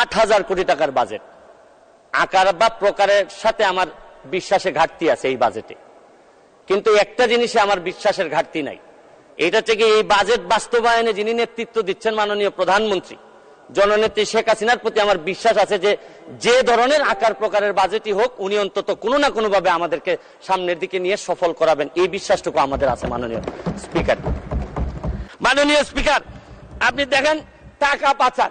আট হাজার কোটি টাকার বাজেট আকার বা প্রকারের সাথে আমার বিশ্বাসে ঘাটতি আছে এই বাজেটে কিন্তু একটা জিনিসে আমার বিশ্বাসের ঘাটতি নাই। এটা থেকে এই বাজেট বাস্তবায়নে যিনি নেতৃত্ব দিচ্ছেন মাননীয় প্রধানমন্ত্রী, জননেত্রী শেখ হাসিনার প্রতি আমার বিশ্বাস আছে যে যে ধরনের আকার প্রকারের বাজেটই হোক, উনি অন্তত কোনো না কোনো ভাবে আমাদেরকে সামনের দিকে নিয়ে সফল করাবেন। এই বিশ্বাসটুকু আমাদের আছে মাননীয় স্পিকার। মাননীয় স্পিকার, আপনি দেখেন টাকা পাচার।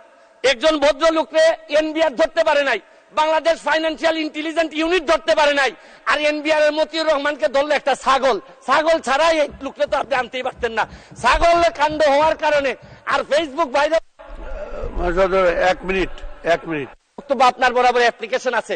একজন ভদ্রলোকরে এনবিআর ধরতে পারে নাই বাংলাদেশ ফাইন্যান্সিয়াল ইন্টেলিজেন্ট ইউনিট ধরতে পারে নাই আর এনবিআর এর মতিউর রহমানকে ধরলে একটা ছাগল। ছাগল ছাড়াই এই লোককে তো আপনি আনতেই পারতেন না। ছাগল কাণ্ড হওয়ার কারণে আর ফেসবুক বাইরে এক মিনিট এক মিনিট। বক্তব্য আপনার বরাবর অ্যাপ্লিকেশন আছে।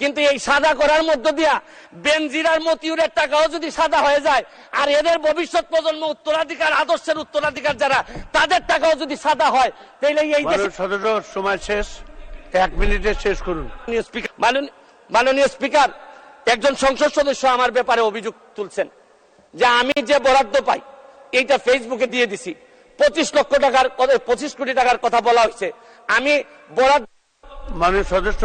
কিন্তু এই সাদা করার মধ্য দিয়া বেনজিরার মতিউরের টাকাও যদি সাদা হয়ে যায় আর এদের ভবিষ্যৎ প্রজন্ম উত্তরাধিকার আদর্শের উত্তরাধিকার যারা তাদের টাকাও যদি সাদা হয় তাহলে এই সময় শেষ এক মিনিটে শেষ করুন। মাননীয় স্পিকার একজন সংসদ সদস্য আমার ব্যাপারে অভিযোগ তুলছেন যে আমি যে বরাদ্দ পাই এইটা ফেসবুকে দিয়ে দিছি। পঁচিশ লক্ষ টাকার পঁচিশ কোটি টাকার কথা বলা হয়েছে। আমি বরাদ্দ মাননীয় সদস্য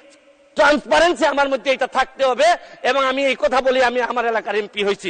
ট্রান্সপারেন্সি আমার মধ্যে এটা থাকতে হবে, এবং আমি এই কথা বলি, আমি আমার এলাকার এমপি হয়েছি।